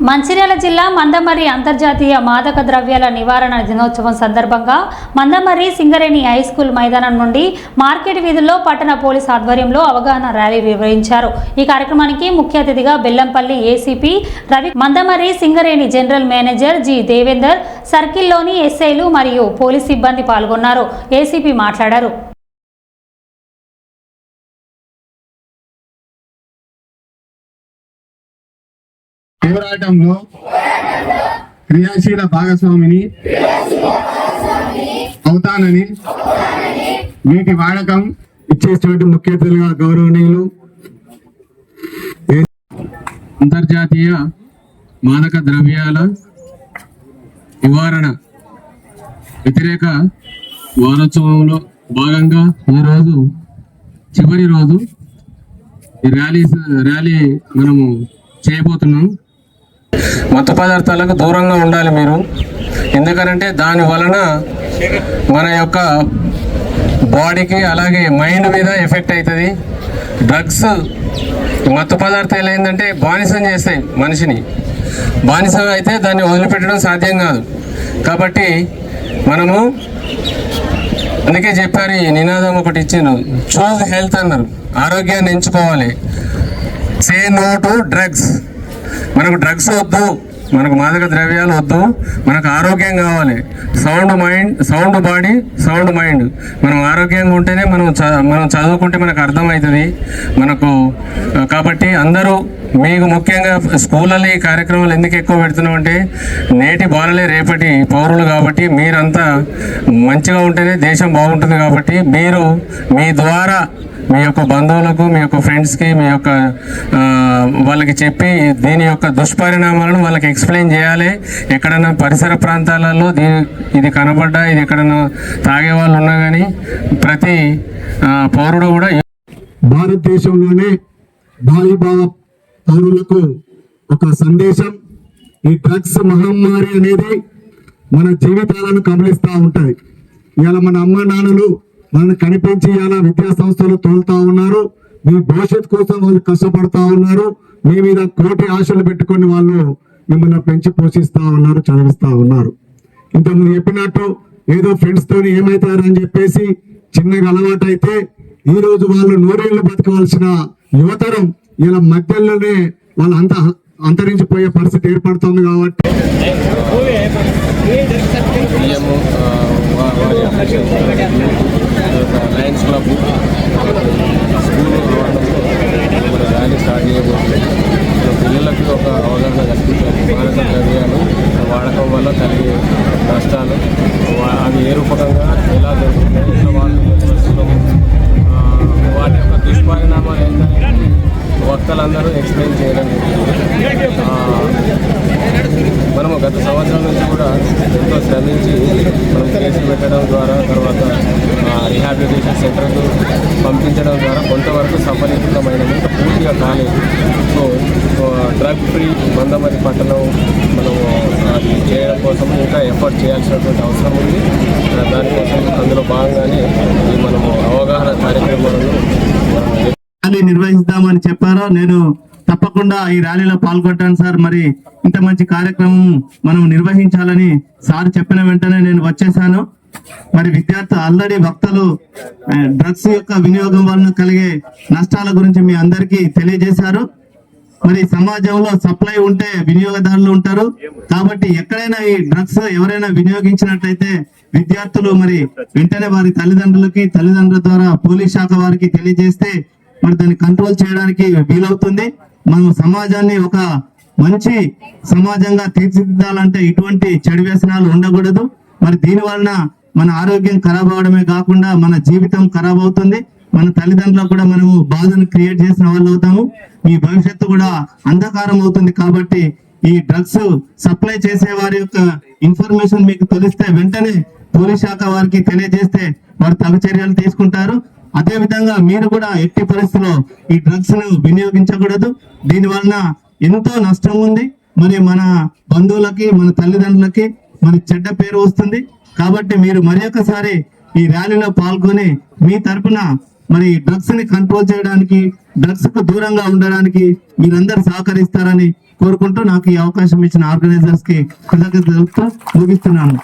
మంచిర్యాల జిల్లా మందమర్రి అంతర్జాతీయ మాదక ద్రవ్యాల నివారణ దినోత్సవం సందర్భంగా మందమర్రి సింగరేణి హై స్కూల్ మైదానం నుండి మార్కెట్ వీధుల్లో పట్టణ పోలీస్ ఆధ్వర్యంలో అవగాహన ర్యాలీ నిర్వహించారు. ఈ కార్యక్రమానికి ముఖ్య అతిథిగా Bellampalli ACP Ravi Mandamarri Singareni general manager G Devender సర్కిల్లోని ఎస్ఐలు మరియు పోలీస్ సిబ్బంది పాల్గొన్నారు. ఏసీపీ మాట్లాడారు. పోరాటంలో క్రియాశీల భాగస్వామిని అవుతానని వీటి వాడకం ఇచ్చేటువంటి ముఖ్య గౌరవనీయులు అంతర్జాతీయ మాదక ద్రవ్యాల నివారణ వ్యతిరేక వారోత్సవంలో భాగంగా ఈరోజు చివరి రోజు ఈ ర్యాలీ ర్యాలీ మనము చేయబోతున్నాం. మత్తు పదార్థాలకు దూరంగా ఉండాలి మీరు. ఎందుకనంటే దాని వలన మన యొక్క బాడీకి అలాగే మైండ్ మీద ఎఫెక్ట్ అవుతుంది డ్రగ్స్ మత్తు పదార్థాలు ఏంటంటే బానిసం చేస్తాయి మనిషిని. బానిసం అయితే దాన్ని వదిలిపెట్టడం సాధ్యం కాదు. కాబట్టి మనము అందుకే చెప్పారు ఈ నినాదం ఒకటి ఇచ్చిండు చూజ్ హెల్త్ అన్నారు. ఆరోగ్యాన్ని ఎంచుకోవాలి. సే నో టు డ్రగ్స్ మనకు డ్రగ్స్ వద్దు. మనకు మాదక ద్రవ్యాలు వద్దు మనకు ఆరోగ్యం కావాలి. Sound mind sound body sound mind మనం ఆరోగ్యంగా ఉంటేనే మనం మనం చదువుకుంటే మనకు అర్థమవుతుంది. మనకు కాబట్టి అందరూ మీకు ముఖ్యంగా స్కూళ్ళలో ఈ కార్యక్రమాలు ఎందుకు ఎక్కువ పెడుతున్నాం అంటే నేటి బాలలే రేపటి పౌరులు కాబట్టి మీరంతా మంచిగా ఉంటేనే దేశం బాగుంటుంది కాబట్టి మీరు మీ ద్వారా మీ యొక్క బంధువులకు మీ యొక్క ఫ్రెండ్స్కి మీ యొక్క వాళ్ళకి చెప్పి దీని యొక్క దుష్పరిణామాలను వాళ్ళకి ఎక్స్ప్లెయిన్ చేయాలి. ఎక్కడైనా పరిసర ప్రాంతాలలో దీని ఇది కనబడ్డా ఇది ఎక్కడైనా తాగే వాళ్ళు ఉన్నా కానీ ప్రతి పౌరుడు కూడా భారతదేశంలోనే భావి పౌరులకు ఒక సందేశం. ఈ డ్రగ్స్ మహమ్మారి అనేది మన జీవితాలను కబలిస్తూ ఉంటుంది. ఇవాళ మన అమ్మ నాన్నలు మనల్ని కనిపించి ఇలా విద్యా సంస్థలు తోలుతూ ఉన్నారు. మీ భవిష్యత్ కోసం వాళ్ళు కష్టపడతా ఉన్నారు. మీ మీద కోటి ఆశలు పెట్టుకొని వాళ్ళు మిమ్మల్ని పెంచి పోషిస్తా ఉన్నారు చదివిస్తూ ఉన్నారు. ఇంతకుముందు చెప్పినట్టు ఏదో ఫ్రెండ్స్తో ఏమవుతారని ఏమైతారని చెప్పేసి చిన్నగా అలవాటు అయితే వాళ్ళు నూరేళ్ళు బతకవలసిన యువతరం ఇలా మధ్యలోనే వాళ్ళు అంత అంతరించిపోయే పరిస్థితి ఏర్పడుతుంది కాబట్టి. లయన్స్ క్లబ్ స్కూల్ స్టార్ట్ చేయబోతుంది. మన పిల్లలకు ఒక అవగాహన కల్పించాలి మానక ద్రవ్యాలు వాడకం వల్ల కలిగే నష్టాలు వా- అవి ఏ రూపకంగా ఎలా దొరుకుతాయి వాటి యొక్క దుష్పరిణామాలు ఏంటంటే వక్తలందరూ ఎక్స్ప్లెయిన్ చేయడం మనము గత సంవత్సరం నుంచి కూడా ఎంతో శ్రమించి మనం కేసులు పెట్టడం ద్వారా తర్వాత రిహాబిలిటేషన్ సెంటర్కు పంపించడం ద్వారా కొంతవరకు సఫలీకృతమైన పూర్తిగా కాలేదు. సో డ్రగ్ ఫ్రీ మందమరి పట్టణం మనము అది చేయడం కోసం ఇంకా ఎఫర్ట్ చేయాల్సినటువంటి అవసరం ఉంది. దానికోసం అందులో భాగంగానే ఈ మనము అవగాహన కార్యక్రమాలను ర్యాలీ నిర్వహిస్తామని చెప్పారో. నేను తప్పకుండా ఈ ర్యాలీలో పాల్గొంటాను సార్. మరి ఇంత మంచి కార్యక్రమం మనం నిర్వహించాలని సార్ చెప్పిన వెంటనే నేను వచ్చేసాను. మరి విద్యార్థులు ఆల్రెడీ వక్తలు డ్రగ్స్ యొక్క వినియోగం వలన కలిగే నష్టాల గురించి మీ అందరికీ తెలియజేశారు. మరి సమాజంలో సప్లై ఉంటే వినియోగదారులు ఉంటారు. కాబట్టి ఎక్కడైనా ఈ డ్రగ్స్ ఎవరైనా వినియోగించినట్లయితే విద్యార్థులు మరి వెంటనే వారి తల్లిదండ్రులకి తల్లిదండ్రుల ద్వారా పోలీస్ శాఖ వారికి తెలియజేస్తే మరి దాన్ని కంట్రోల్ చేయడానికి వీలవుతుంది. మనం సమాజాన్ని ఒక మంచి సమాజంగా తీర్చిదిద్దాలంటే ఇటువంటి చెడు వ్యసనాలు ఉండకూడదు. మరి దీని వలన మన ఆరోగ్యం ఖరాబ్ అవడమే కాకుండా మన జీవితం ఖరాబ్ అవుతుంది. మన తల్లిదండ్రులకు కూడా మనము బాధను క్రియేట్ చేసిన వాళ్ళు అవుతాము. మీ భవిష్యత్తు కూడా అంధకారం అవుతుంది కాబట్టి ఈ డ్రగ్స్ సప్లై చేసే వారి యొక్క ఇన్ఫర్మేషన్ మీకు తెలిస్తే వెంటనే పోలీస్ శాఖ వారికి తెలియజేస్తే వారు తగు చర్యలు తీసుకుంటారు. అదే విధంగా మీరు కూడా ఎట్టి పరిస్థితుల్లో ఈ డ్రగ్స్ను వినియోగించకూడదు. దీని వలన ఎంతో నష్టం ఉంది. మరి మన బంధువులకి మన తల్లిదండ్రులకి మన చెడ్డ పేరు వస్తుంది. కాబట్టి మీరు మరి ఈ ర్యాలీలో పాల్గొని మీ తరపున మరి డ్రగ్స్ని కంట్రోల్ చేయడానికి డ్రగ్స్కు దూరంగా ఉండడానికి మీరందరూ సహకరిస్తారని కోరుకుంటూ నాకు ఈ అవకాశం ఇచ్చిన ఆర్గనైజర్స్కి కృతజ్ఞతలు ముగిస్తున్నాను.